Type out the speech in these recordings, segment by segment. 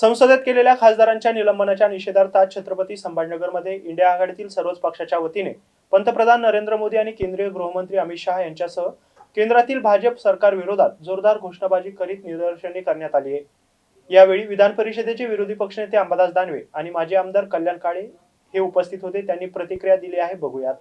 संसदेत केलेल्या खासदारांच्या निलंबनाच्या निषेधार्थ आज छत्रपती संभाजीनगरमध्ये इंडिया आघाडीतील सर्वच पक्षाच्या वतीने पंतप्रधान नरेंद्र मोदी आणि केंद्रीय गृहमंत्री अमित शहा यांच्यासह केंद्रातील भाजप सरकार विरोधात जोरदार घोषणाबाजी करीत निदर्शने करण्यात आली आहे. यावेळी विधान परिषदेचे विरोधी पक्षनेते अंबादास दानवे आणि माजी आमदार कल्याण काळे हे उपस्थित होते. त्यांनी प्रतिक्रिया दिली आहे. बघूयात.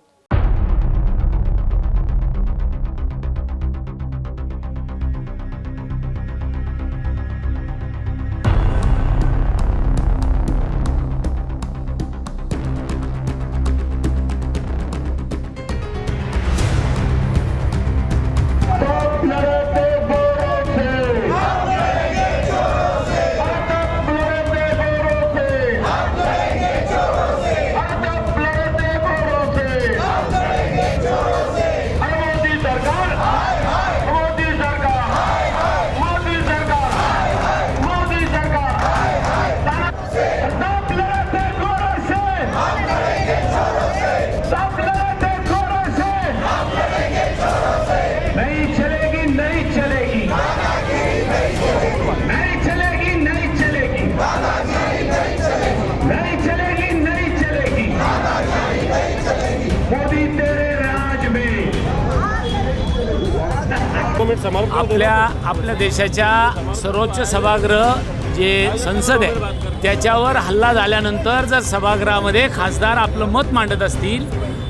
आपल्या आपल्या देशाच्या सर्वोच्च सभागृह जे संसद आहे त्याच्यावर हल्ला झाल्यानंतर जर सभागृहामध्ये खासदार आपलं मत मांडत असतील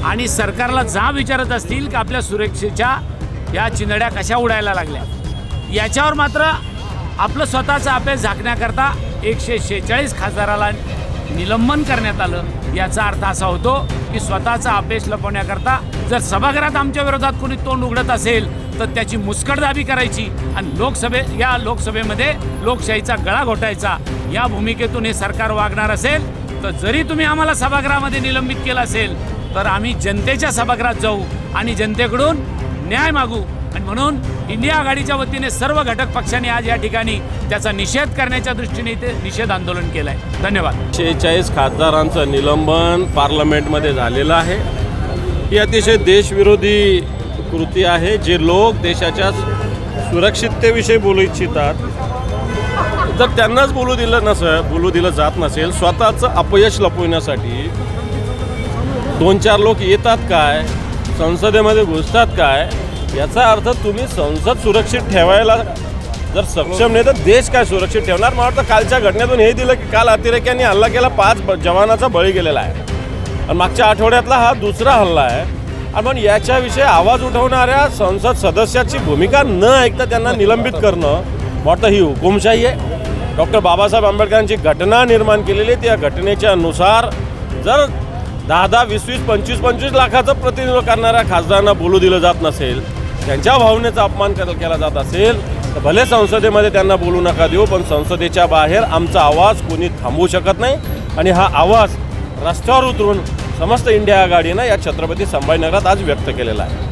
आणि सरकारला जा विचारत असतील की आपल्या सुरक्षेच्या या चिंधड्या कशा उडायला लागल्या याच्यावर मात्र आपलं स्वतःचा अभ्यास झाकण्याकरता एकशे शेहेचाळीस खासदाराला निलंबन करण्यात आलं. याचा अर्थ असा होतो की स्वतःचा अपेश लपवण्याकरता जर सभागृहात आमच्या विरोधात कोणी तोंड उघडत असेल तर त्याची मुस्कटदाबी करायची आणि लोकसभे या लोकसभेमध्ये लोकशाहीचा गळा घोटायचा. या भूमिकेतून हे सरकार वागणार असेल तर जरी तुम्ही आम्हाला सभागृहामध्ये निलंबित केलं असेल तर आम्ही जनतेच्या सभागृहात जाऊ आणि जनतेकडून न्याय मागू. आणि म्हणून इंडिया आघाडीच्या वतीने सर्व घटक पक्षांनी आज या ठिकाणी त्याचा निषेध करण्याच्या दृष्टीने ते निषेध आंदोलन केलं आहे धन्यवाद. शेहेचाळीस खासदारांचं निलंबन पार्लमेंटमध्ये झालेलं आहे. ही अतिशय देशविरोधी कृती आहे जे लोक देशाच्या सुरक्षिततेविषयी बोलू इच्छितात. जर त्यांनाच बोलू दिलं नसं बोलू दिलं जात नसेल स्वतःचं अपयश लपविण्यासाठी दोन चार लोक येतात काय? संसदेमध्ये घुसतात काय? याचा अर्थ तुम्ही संसद सुरक्षित ठेवायला जर सक्षम नाही तर देश काय सुरक्षित ठेवणार? मला वाटतं कालच्या घटनेतून हे दिलं की काल अतिरेक्यांनी हल्ला केला पाच जवानाचा बळी गेलेला आहे. आणि मागच्या आठवड्यातला हा दुसरा हल्ला आहे. आणि पण याच्याविषयी आवाज उठवणाऱ्या संसद सदस्याची भूमिका न ऐकता त्यांना निलंबित करणं वाटतं ही हुकुमशाही आहे. डॉक्टर बाबासाहेब आंबेडकरांची घटना निर्माण केलेली आहे. त्या घटनेच्या नुसार जर दहा दहा वीस वीस पंचवीस पंचवीस लाखाचं प्रतिनिधित्व करणाऱ्या खासदारांना बोलू दिलं जात नसेल त्यांच्या भावनेचा अपमान केला जात असेल तर भले संसदेमध्ये त्यांना बोलू नका देऊ पण संसदेच्या बाहेर आमचा आवाज कोणी थांबवू शकत नाही. आणि हा आवाज रस्त्यावर उतरून समस्त इंडिया आघाडीनं या छत्रपती संभाजीनगरात आज व्यक्त केलेला आहे.